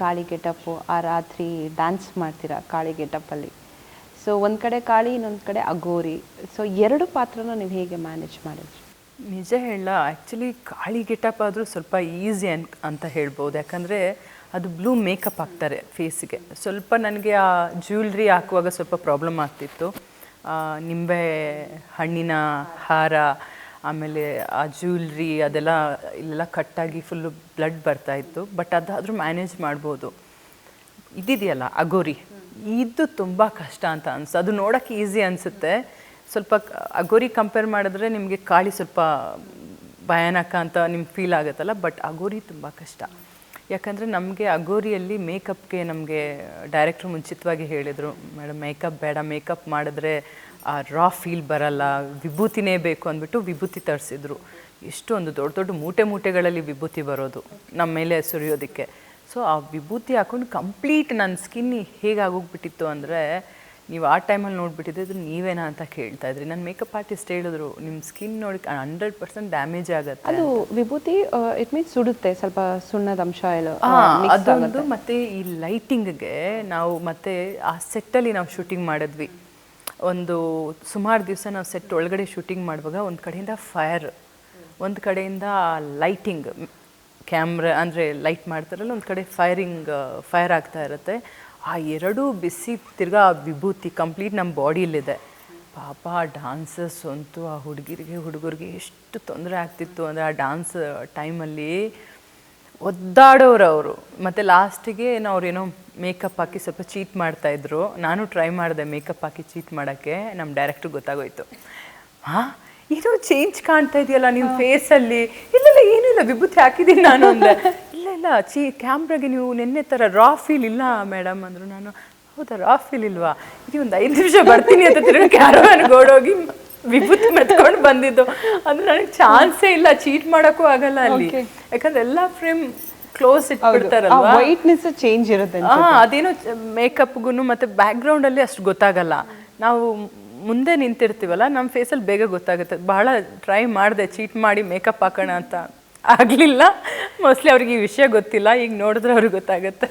Kali getup ಆ ರಾತ್ರಿ dance ಮಾಡ್ತೀರಾ ಕಾಳಿ ಗೆಟಪ್ಪಲ್ಲಿ ಸೊ ಒಂದು ಕಡೆ ಕಾಳಿ, ಇನ್ನೊಂದು ಕಡೆ ಅಗೋರಿ ಸೊ ಎರಡು ಪಾತ್ರನ ನೀವು ಹೇಗೆ ಮ್ಯಾನೇಜ್ ಮಾಡಿದ್ರಿ? ನಿಜ ಹೇಳ ಆ್ಯಕ್ಚುಲಿ ಕಾಳಿ ಗೆಟಪ್ ಆದರೂ ಸ್ವಲ್ಪ ಈಸಿ ಅನ್, ಅಂತ ಹೇಳ್ಬೋದು. ಯಾಕಂದರೆ ಅದು ಬ್ಲೂ ಮೇಕಪ್ ಹಾಕ್ತಾರೆ ಫೇಸಿಗೆ ಸ್ವಲ್ಪ ನನಗೆ ಆ ಜ್ಯುವೆಲ್ರಿ ಹಾಕುವಾಗ ಸ್ವಲ್ಪ ಪ್ರಾಬ್ಲಮ್ ಆಗ್ತಿತ್ತು. ನಿಂಬೆ ಹಣ್ಣಿನ ಹಾರ ಆಮೇಲೆ ಆ ಜ್ಯೂಲ್ರಿ ಅದೆಲ್ಲ ಇಲ್ಲೆಲ್ಲ ಕಟ್ಟಾಗಿ ಫುಲ್ಲು ಬ್ಲಡ್ ಬರ್ತಾ ಇತ್ತು. ಬಟ್ ಅದಾದರೂ ಮ್ಯಾನೇಜ್ ಮಾಡ್ಬೋದು. ಇದಿದೆಯಲ್ಲ ಅಗೋರಿ ಇದು ತುಂಬ ಕಷ್ಟ ಅಂತ ಅನ್ಸುತ್ತೆ ಅದು ನೋಡೋಕ್ಕೆ ಈಸಿ ಅನಿಸುತ್ತೆ. ಸ್ವಲ್ಪ ಅಗೋರಿ ಕಂಪೇರ್ ಮಾಡಿದ್ರೆ ನಿಮಗೆ ಕಾಳಿ ಸ್ವಲ್ಪ ಭಯಾನಕ ಅಂತ ನಿಮ್ಗೆ ಫೀಲ್ ಆಗುತ್ತಲ್ಲ ಬಟ್ ಅಗೋರಿ ತುಂಬ ಕಷ್ಟ. ಯಾಕಂದರೆ ನಮಗೆ ಅಗೋರಿಯಲ್ಲಿ ಮೇಕಪ್ಗೆ ನಮಗೆ ಡೈರೆಕ್ಟ್ರು ಮುಂಚಿತವಾಗಿ ಹೇಳಿದರು ಮೇಡಮ್ ಮೇಕಪ್ ಬೇಡ ಮೇಕಪ್ ಮಾಡಿದ್ರೆ ಆ ರಾ ಫೀಲ್ ಬರಲ್ಲ ವಿಭೂತಿನೇ ಬೇಕು ಅಂದ್ಬಿಟ್ಟು ವಿಭೂತಿ ತರಿಸಿದ್ರು. ಎಷ್ಟು ಒಂದು ದೊಡ್ಡ ದೊಡ್ಡ ಮೂಟೆ ಮೂಟೆಗಳಲ್ಲಿ ವಿಭೂತಿ ಬರೋದು ನಮ್ಮ ಮೇಲೆ ಸುರಿಯೋದಕ್ಕೆ. ಸೊ ಆ ವಿಭೂತಿ ಹಾಕೊಂಡು ಕಂಪ್ಲೀಟ್ ನನ್ನ ಸ್ಕಿನ್ ಹೇಗಾಗೋಗ್ಬಿಟ್ಟಿತ್ತು ಅಂದರೆ ನೀವು ಆ ಟೈಮಲ್ಲಿ ನೋಡಿಬಿಟ್ಟಿದ್ರೆ ಇದು ನೀವೇನಾ ಅಂತ ಕೇಳ್ತಾ ಇದ್ರಿ. ನನ್ನ ಮೇಕಪ್ ಆರ್ಟಿಸ್ಟ್ ಹೇಳಿದ್ರು ನಿಮ್ಮ ಸ್ಕಿನ್ ನೋಡಿ ಹಂಡ್ರೆಡ್ ಪರ್ಸೆಂಟ್ ಡ್ಯಾಮೇಜ್ ಆಗುತ್ತೆ ಅದು ವಿಭೂತಿ ಇಟ್ ಮೀನ್ಸ್ ಸುಡುತ್ತೆ ಸ್ವಲ್ಪ ಸುಣ್ಣದ ಅಂಶ ಎಲ್ಲ ಅದೊಂದು ಮತ್ತೆ ಈ ಲೈಟಿಂಗ್ಗೆ ನಾವು ಮತ್ತೆ ಆ ಸೆಟ್ಟಲ್ಲಿ ನಾವು ಶೂಟಿಂಗ್ ಮಾಡಿದ್ವಿ. ಒಂದು ಸುಮಾರು ದಿವಸ ನಾವು ಸೆಟ್ ಒಳಗಡೆ ಶೂಟಿಂಗ್ ಮಾಡುವಾಗ ಒಂದು ಕಡೆಯಿಂದ ಫೈರ್ ಒಂದು ಕಡೆಯಿಂದ ಲೈಟಿಂಗ್ ಕ್ಯಾಮ್ರಾ ಅಂದರೆ ಲೈಟ್ ಮಾಡ್ತಾರಲ್ಲ ಒಂದು ಕಡೆ ಫೈರಿಂಗ್ ಫೈರ್ ಆಗ್ತಾ ಇರುತ್ತೆ. ಆ ಎರಡೂ ಬಿಸಿ ತಿರ್ಗಾ ವಿಭೂತಿ ಕಂಪ್ಲೀಟ್ ನಮ್ಮ ಬಾಡಿಯಲ್ಲಿದೆ ಪಾಪ ಆ ಡಾನ್ಸಸ್ ಅಂತೂ ಆ ಹುಡುಗಿರಿಗೆ, ಹುಡುಗರಿಗೆ ಎಷ್ಟು ತೊಂದರೆ ಆಗ್ತಿತ್ತು ಅಂದರೆ ಆ ಡಾನ್ಸ್ ಟೈಮಲ್ಲಿ ಒದ್ದಾಡೋರು ಅವರು ಮತ್ತೆ ಲಾಸ್ಟಿಗೆ ಅವ್ರೇನೋ ಮೇಕಪ್ ಹಾಕಿ ಸ್ವಲ್ಪ ಚೀಟ್ ಮಾಡ್ತಾ ಇದ್ರು. ನಾನು ಟ್ರೈ ಮಾಡಿದೆ ಮೇಕಪ್ ಹಾಕಿ ಚೀಟ್ ಮಾಡೋಕ್ಕೆ. ನಮ್ಮ ಡೈರೆಕ್ಟ್ರಿಗೆ ಗೊತ್ತಾಗೋಯ್ತು. ಹಾ? ಇದು ಚೇಂಜ್ ಕಾಣ್ತಾ ಇದೆಯಲ್ಲ ನಿಮ್ಮ ಫೇಸಲ್ಲಿ? ಇಲ್ಲ ಇಲ್ಲ ಏನಿಲ್ಲ ವಿಭೂತಿ ಹಾಕಿದ್ದೀನಿ ನಾನು ಅಂದೆ. ಇಲ್ಲ ಇಲ್ಲ. ಚೀ ಕ್ಯಾಮ್ರಾಗೆ ನೀವು ನಿನ್ನೆ ಥರ ರಾ ಫೀಲ್ ಇಲ್ಲ ಮೇಡಮ್. ಅಂದರು ನಾನು. ಹೌದಾ ರಾ ಫೀಲ್ ಇಲ್ವಾ? ಇದು ಒಂದು ಐದು ನಿಮಿಷ ಬರ್ತೀನಿ ಅಂತ ತಿರುಗಿ ಕ್ಯಾರವಾನ್ ಗೋಡೋಗಿ ವಿಭೂತಿ ಮೆತ್ಕೊಂಡು ಬಂದಿದ್ದು. ಅಂದ್ರೆ ನನಗೆ ಚಾನ್ಸೇ ಇಲ್ಲ ಚೀಟ್ ಮಾಡೋಕ್ಕೂ ಆಗಲ್ಲ ಅಲ್ಲಿ. ಯಾಕಂದ್ರೆ ಎಲ್ಲ ಫ್ರೇಮ್ ಕ್ಲೋಸ್ ಇಟ್ಬಿಡ್ತಾರಲ್ವಾ? ವೈಟ್ನೆಸ್ ಚೇಂಜ್ ಇರುತ್ತೆ ಅದೇನೋ ಮೇಕಪ್ಗೂ ಮತ್ತೆ ಬ್ಯಾಕ್ಗ್ರೌಂಡ್ ಅಲ್ಲಿ ಅಷ್ಟು ಗೊತ್ತಾಗಲ್ಲ. ನಾವು ಮುಂದೆ ನಿಂತಿರ್ತೀವಲ್ಲ ನಮ್ಮ ಫೇಸಲ್ಲಿ ಬೇಗ ಗೊತ್ತಾಗುತ್ತೆ. ಬಹಳ ಟ್ರೈ ಮಾಡಿದೆ ಚೀಟ್ ಮಾಡಿ ಮೇಕಪ್ ಹಾಕೋಣ ಅಂತ. ಆಗಲಿಲ್ಲ. ಮೋಸ್ಟ್ಲಿ ಅವ್ರಿಗೆ ಈ ವಿಷಯ ಗೊತ್ತಿಲ್ಲ ಈಗ ನೋಡಿದ್ರೆ ಅವ್ರಿಗೆ ಗೊತ್ತಾಗುತ್ತೆ.